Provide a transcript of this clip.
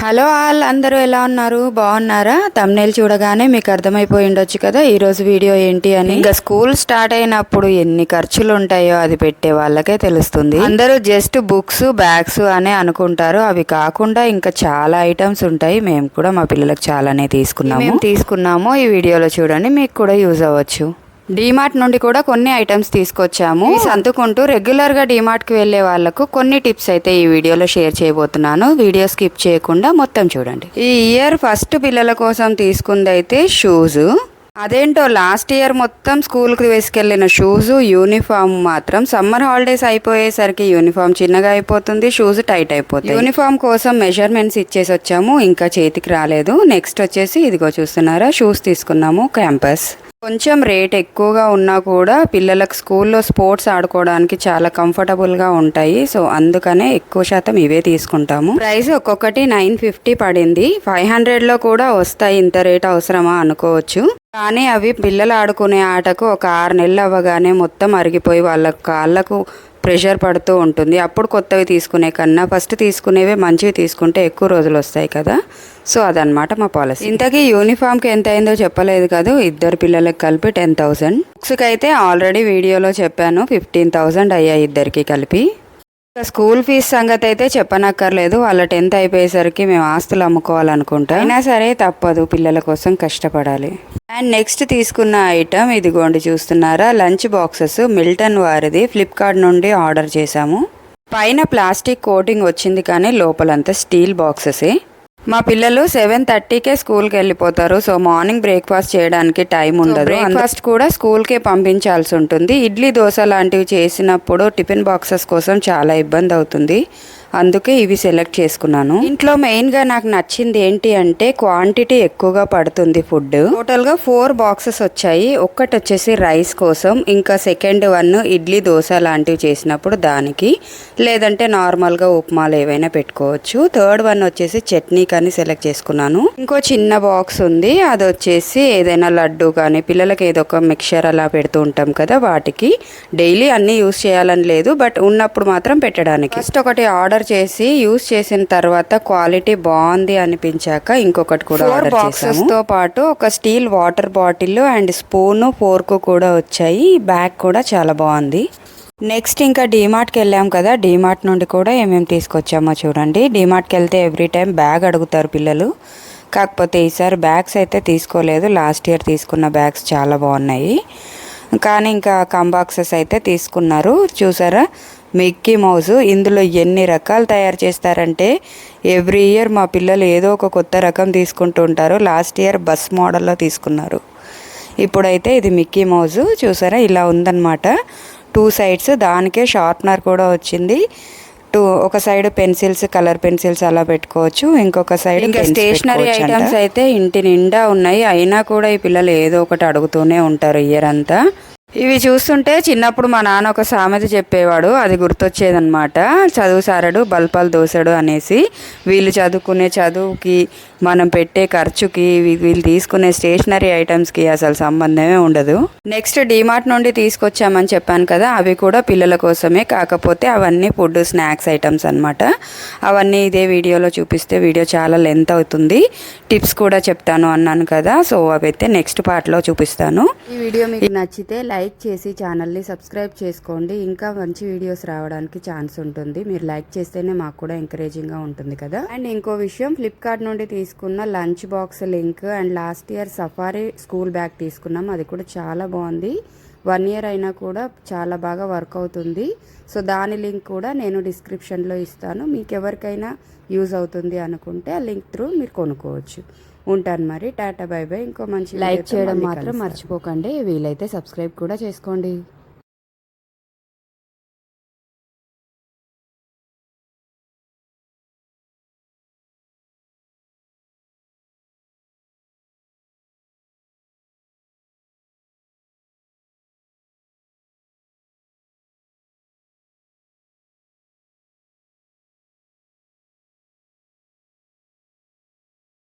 Hello all అందరూ ఎలా ఉన్నారు? బాగున్నారా? తమ్నేల్ చూడగానే మీకు అర్థమైపోయి ఉండొచ్చు కదా ఈ రోజు వీడియో ఏంటి అని. ఇంకా స్కూల్ స్టార్ట్ అయినప్పుడు ఎన్ని ఖర్చులు ఉంటాయో అది పెట్టే వాళ్ళకే తెలుస్తుంది. అందరూ జస్ట్ బుక్స్ బ్యాగ్స్ అనే అనుకుంటారు. అవి కాకుండా ఇంకా చాలా ఐటమ్స్ ఉంటాయి. మేము కూడా మా పిల్లలకు చాలానే తీసుకున్నాము. తీసుకున్నాము. ఈ వీడియోలో చూడండి మీకు కూడా యూజ్ అవ్వచ్చు. డీమార్ట్ నుండి కూడా కొన్ని ఐటమ్స్ తీసుకొచ్చాము. సంతుకుంటూ రెగ్యులర్గా డీమార్ట్కి వెళ్ళే వాళ్ళకు కొన్ని టిప్స్ అయితే ఈ వీడియోలో షేర్ చేయబోతున్నాను. వీడియో స్కిప్ చేయకుండా మొత్తం చూడండి. ఈ ఇయర్ ఫస్ట్ పిల్లల కోసం తీసుకుంది అయితే షూస్ అదేంటో లాస్ట్ ఇయర్ మొత్తం స్కూల్కి వేసుకెళ్ళిన షూస్ యూనిఫామ్ మాత్రం సమ్మర్ హాలిడేస్ అయిపోయేసరికి యూనిఫామ్ చిన్నగా అయిపోతుంది షూస్ టైట్ అయిపోతుంది యూనిఫామ్ కోసం మెజర్మెంట్స్ ఇచ్చేసి వచ్చాము ఇంకా చేతికి రాలేదు. నెక్స్ట్ వచ్చేసి ఇదిగో చూస్తున్నారా షూస్ తీసుకున్నాము క్యాంపస్. కొంచెం రేట్ ఎక్కువగా ఉన్నా కూడా పిల్లలకు స్కూల్లో స్పోర్ట్స్ ఆడుకోవడానికి చాలా కంఫర్టబుల్గా ఉంటాయి సో అందుకనే ఎక్కువ శాతం ఇవే తీసుకుంటాము. ప్రైస్ ఒక్కొక్కటి నైన్ ఫిఫ్టీ పడింది ఫైవ్ హండ్రెడ్లో కూడా వస్తాయి ఇంత రేట్ అవసరమా అనుకోవచ్చు. కానీ అవి పిల్లలు ఆడుకునే ఆటకు ఒక ఆరు నెలలు అవ్వగానే మొత్తం అరిగిపోయి వాళ్ళ కాళ్ళకు ప్రెషర్ పడుతూ ఉంటుంది. అప్పుడు కొత్తవి తీసుకునే కన్నా ఫస్ట్ తీసుకునేవే మంచివి తీసుకుంటే ఎక్కువ రోజులు వస్తాయి కదా. సో అదనమాట మా పాలసీ. ఇంతకీ యూనిఫామ్కి ఎంత అయిందో చెప్పలేదు కదా. ఇద్దరు పిల్లలకి కలిపి టెన్ థౌసండ్. బుక్స్కి అయితే ఆల్రెడీ వీడియోలో చెప్పాను. ఫిఫ్టీన్ థౌసండ్ అయ్యాయి ఇద్దరికి కలిపి. స్కూల్ ఫీజ్ సంగతి అయితే చెప్పనక్కర్లేదు. వాళ్ళ టెన్త్ అయిపోయేసరికి మేము ఆస్తులు అమ్ముకోవాలనుకుంటాం. అయినా సరే తప్పదు పిల్లల కోసం కష్టపడాలి. అండ్ నెక్స్ట్ తీసుకున్న ఐటమ్ ఇదిగోండి చూస్తున్నారా? Lunch boxes. మిల్టన్ వారిది. ఫ్లిప్కార్ట్ నుండి ఆర్డర్ చేశాము. పైన ప్లాస్టిక్ కోటింగ్ వచ్చింది కానీ లోపలంతా స్టీల్ బాక్సెసే. మా పిల్లలు సెవెన్ థర్టీకే స్కూల్కి వెళ్ళిపోతారు. సో మార్నింగ్ బ్రేక్ఫాస్ట్ చేయడానికి టైం ఉండదు. బ్రేక్ఫాస్ట్ కూడా స్కూల్కే పంపించాల్సి ఉంటుంది. ఇడ్లీ దోశ లాంటివి చేసినప్పుడు టిఫిన్ బాక్సెస్ కోసం చాలా ఇబ్బంది అవుతుంది. అందుకే ఇవి సెలెక్ట్ చేసుకున్నాను. ఇంట్లో మెయిన్గా నాకు నచ్చింది ఏంటి అంటే క్వాంటిటీ ఎక్కువగా పడుతుంది ఫుడ్. టోటల్గా ఫోర్ బాక్సెస్ వచ్చాయి. ఒక్కటి వచ్చేసి రైస్ కోసం ఇంకా సెకండ్ వన్ ఇడ్లీ దోశ లాంటివి చేసినప్పుడు దానికి. లేదంటే నార్మల్గా ఉప్మాలు ఏవైనా పెట్టుకోవచ్చు. థర్డ్ వన్ వచ్చేసి చట్నీ కానీ సెలెక్ట్ చేసుకున్నాను. ఇంకో చిన్న బాక్స్ ఉంది. అది వచ్చేసి ఏదైనా లడ్డు కానీ పిల్లలకి ఏదో ఒక మిక్చర్ అలా పెడుతూ ఉంటాం కదా వాటికి. డైలీ అన్నీ యూస్ చేయాలని లేదు బట్ ఉన్నప్పుడు మాత్రం పెట్టడానికి. ఫస్ట్ ఒకటి ఆర్డర్ చేసి యూస్ చేసిన తర్వాత క్వాలిటీ బాగుంది అనిపించాక ఇంకొకటి కూడా ఆర్డర్ బాక్సెస్తో పాటు ఒక steel water bottle and spoon fork కూడా వచ్చాయి. బ్యాగ్ కూడా చాలా బాగుంది. నెక్స్ట్ ఇంకా డీమార్ట్కి వెళ్ళాం కదా. డీమార్ట్ నుండి కూడా ఏమేమి తీసుకొచ్చామో చూడండి. డీమార్ట్కి వెళ్తే ఎవ్రీ టైం బ్యాగ్ అడుగుతారు పిల్లలు. కాకపోతే ఈసారి బ్యాగ్స్ అయితే తీసుకోలేదు. లాస్ట్ ఇయర్ తీసుకున్న బ్యాగ్స్ చాలా బాగున్నాయి. కానీ ఇంకా కంబాక్సెస్ అయితే తీసుకున్నారు. చూసారా? మిక్కీ మౌస్ ఇందులో ఎన్ని రకాలు తయారు చేస్తారంటే ఎవ్రీ ఇయర్ మా పిల్లలు ఏదో ఒక కొత్త రకం తీసుకుంటూ ఉంటారు. లాస్ట్ ఇయర్ బస్ మోడల్లో తీసుకున్నారు. ఇప్పుడైతే ఇది మిక్కీ మౌజ్. చూసారా? ఇలా ఉందన్నమాట. టూ సైడ్స్ దానికే షార్ప్నర్ కూడా వచ్చింది. టూ ఒక సైడ్ పెన్సిల్స్ కలర్ పెన్సిల్స్ అలా పెట్టుకోవచ్చు. ఇంకొక సైడ్ ఇంకా స్టేషనరీ ఐటమ్స్ అయితే ఇంటి నిండా ఉన్నాయి. అయినా కూడా ఈ పిల్లలు ఏదో ఒకటి అడుగుతూనే ఉంటారు ఇయర్ అంతా. ఇవి చూస్తుంటే చిన్నప్పుడు మా నాన్న ఒక సామెత చెప్పేవాడు. అది గుర్తొచ్చేదనమాట చదువు సారడు బల్పాలు దోసడు అనేసి. వీళ్ళు చదువుకునే చదువుకి మనం పెట్టే ఖర్చుకి వీళ్ళు తీసుకునే స్టేషనరీ ఐటమ్స్కి అసలు సంబంధమే ఉండదు. నెక్స్ట్ డీమార్ట్ నుండి తీసుకొచ్చామని చెప్పాను కదా అవి కూడా పిల్లల కోసమే. కాకపోతే అవన్నీ ఫుడ్ స్నాక్స్ ఐటమ్స్ అన్నమాట. అవన్నీ ఇదే వీడియోలో చూపిస్తే వీడియో చాలా లెంత్ అవుతుంది. టిప్స్ కూడా చెప్తాను అన్నాను కదా సో అవైతే నెక్స్ట్ పార్ట్లో చూపిస్తాను. ఈ వీడియో మీకు నచ్చితే లైక్ చేసి ఛానల్ని సబ్స్క్రైబ్ చేసుకోండి. ఇంకా మంచి వీడియోస్ రావడానికి ఛాన్స్ ఉంటుంది. మీరు లైక్ చేస్తేనే మాకు కూడా ఎంకరేజింగ్గా ఉంటుంది కదా. అండ్ ఇంకో విషయం ఫ్లిప్కార్ట్ నుండి తీసుకున్న lunch box link and last year safari school bag తీసుకున్నాం. అది కూడా చాలా బాగుంది. వన్ ఇయర్ అయినా కూడా చాలా బాగా వర్క్ అవుతుంది. సో దాని లింక్ కూడా నేను డిస్క్రిప్షన్లో ఇస్తాను. మీకు ఎవరికైనా యూజ్ అవుతుంది అనుకుంటే ఆ లింక్ త్రూ మీరు కొనుక్కోవచ్చు. ఉంటాను మరి. Tata bye bye. ఇంకో మంచి లైక్ చేయడం మాత్రం మర్చిపోకండి. వీలైతే సబ్స్క్రైబ్ కూడా చేసుకోండి.